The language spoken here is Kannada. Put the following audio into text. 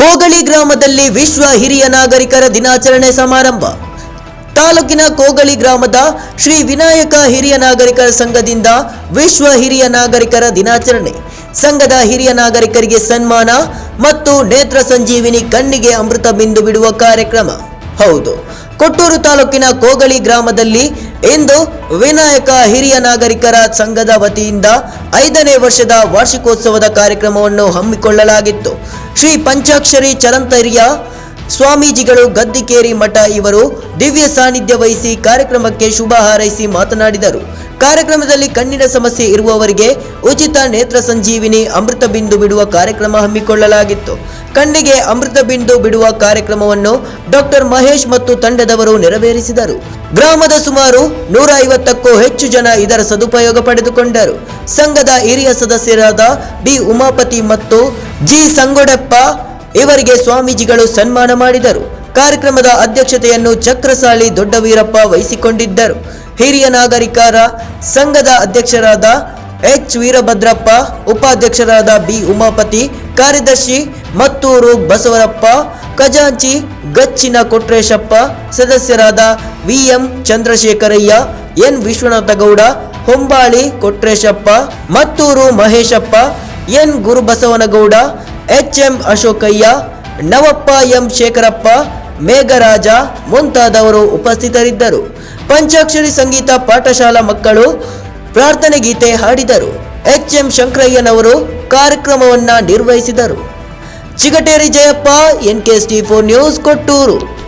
ಕೋಗಳಿ ಗ್ರಾಮದಲ್ಲಿ ವಿಶ್ವ ಹಿರಿಯ ನಾಗರಿಕರ ದಿನಾಚರಣೆ ಸಮಾರಂಭ. ತಾಲೂಕಿನ ಕೋಗಳಿ ಗ್ರಾಮದ ಶ್ರೀ ವಿನಾಯಕ ಹಿರಿಯ ನಾಗರಿಕರ ಸಂಘದಿಂದ ವಿಶ್ವ ಹಿರಿಯ ನಾಗರಿಕರ ದಿನಾಚರಣೆ. ಸಂಘದ ಹಿರಿಯ ನಾಗರಿಕರಿಗೆ ಸನ್ಮಾನ ಮತ್ತು ನೇತ್ರ ಸಂಜೀವಿನಿ ಕಣ್ಣಿಗೆ ಅಮೃತ ಬಿಂದು ಬಿಡುವ ಕಾರ್ಯಕ್ರಮ. ಹೌದು, ಕೊಟ್ಟೂರು ತಾಲೂಕಿನ ಕೋಗಳಿ ಗ್ರಾಮದಲ್ಲಿ ಇಂದು ವಿನಾಯಕ ಹಿರಿಯ ನಾಗರಿಕರ ಸಂಘದ ವತಿಯಿಂದ ಐದನೇ ವರ್ಷದ ವಾರ್ಷಿಕೋತ್ಸವದ ಕಾರ್ಯಕ್ರಮವನ್ನು ಹಮ್ಮಿಕೊಳ್ಳಲಾಗಿತ್ತು. ಶ್ರೀ ಪಂಚಾಕ್ಷರಿ ಚಲಂತರ್ಯ ಸ್ವಾಮೀಜಿಗಳು ಗದ್ದಿಕೇರಿ ಮಠ ಇವರು ದಿವ್ಯ ಸಾನ್ನಿಧ್ಯ ವಹಿಸಿ ಕಾರ್ಯಕ್ರಮಕ್ಕೆ ಶುಭ ಹಾರೈಸಿ ಮಾತನಾಡಿದರು. ಕಾರ್ಯಕ್ರಮದಲ್ಲಿ ಕಣ್ಣಿನ ಸಮಸ್ಯೆ ಇರುವವರಿಗೆ ಉಚಿತ ನೇತ್ರ ಸಂಜೀವಿನಿ ಅಮೃತ ಬಿಂದು ಬಿಡುವ ಕಾರ್ಯಕ್ರಮ ಹಮ್ಮಿಕೊಳ್ಳಲಾಗಿತ್ತು. ಕಣ್ಣಿಗೆ ಅಮೃತ ಬಿಂದು ಬಿಡುವ ಕಾರ್ಯಕ್ರಮವನ್ನು ಡಾಕ್ಟರ್ ಮಹೇಶ್ ಮತ್ತು ತಂಡದವರು ನೆರವೇರಿಸಿದರು. ಗ್ರಾಮದ ಸುಮಾರು ನೂರ ಐವತ್ತಕ್ಕೂ ಹೆಚ್ಚು ಜನ ಇದರ ಸದುಪಯೋಗ ಪಡೆದುಕೊಂಡರು. ಸಂಘದ ಹಿರಿಯ ಸದಸ್ಯರಾದ ಬಿ ಉಮಾಪತಿ ಮತ್ತು ಜಿ ಸಂಗೊಡಪ್ಪ ಇವರಿಗೆ ಸ್ವಾಮೀಜಿಗಳು ಸನ್ಮಾನ ಮಾಡಿದರು. ಕಾರ್ಯಕ್ರಮದ ಅಧ್ಯಕ್ಷತೆಯನ್ನು ಚಕ್ರಸಾಲಿ ದೊಡ್ಡವೀರಪ್ಪ ವಹಿಸಿಕೊಂಡಿದ್ದರು. ಹಿರಿಯ ನಾಗರಿಕರ ಸಂಘದ ಅಧ್ಯಕ್ಷರಾದ ಎಚ್. ವೀರಭದ್ರಪ್ಪ, ಉಪಾಧ್ಯಕ್ಷರಾದ ಬಿ. ಉಮಾಪತಿ, ಕಾರ್ಯದರ್ಶಿ ಮತ್ತೂರು ಬಸವರಪ್ಪ, ಖಜಾಂಚಿ ಗಚ್ಚಿನ ಕೊಟ್ರೇಶಪ್ಪ, ಸದಸ್ಯರಾದ V M Chandrashekharayya, N. Vishwanathagowda Hombali Kotreshappa, Mattur Maheshappa, N. Gurubasavanagowda, H. M. Ashokayya, Navappa M. Shekharappa Megharaja ಮುಂತಾದವರು ಉಪಸ್ಥಿತರಿದ್ದರು. ಪಂಚಾಕ್ಷರಿ ಸಂಗೀತ ಪಾಠಶಾಲಾ ಮಕ್ಕಳು ಪ್ರಾರ್ಥನೆ ಗೀತೆ ಹಾಡಿದರು. ಎಚ್ ಎಂ ಶಂಕರಯ್ಯನವರು ಕಾರ್ಯಕ್ರಮವನ್ನ ನಿರ್ವಹಿಸಿದರು. Chigateri Jayappa N K four news, Kottur.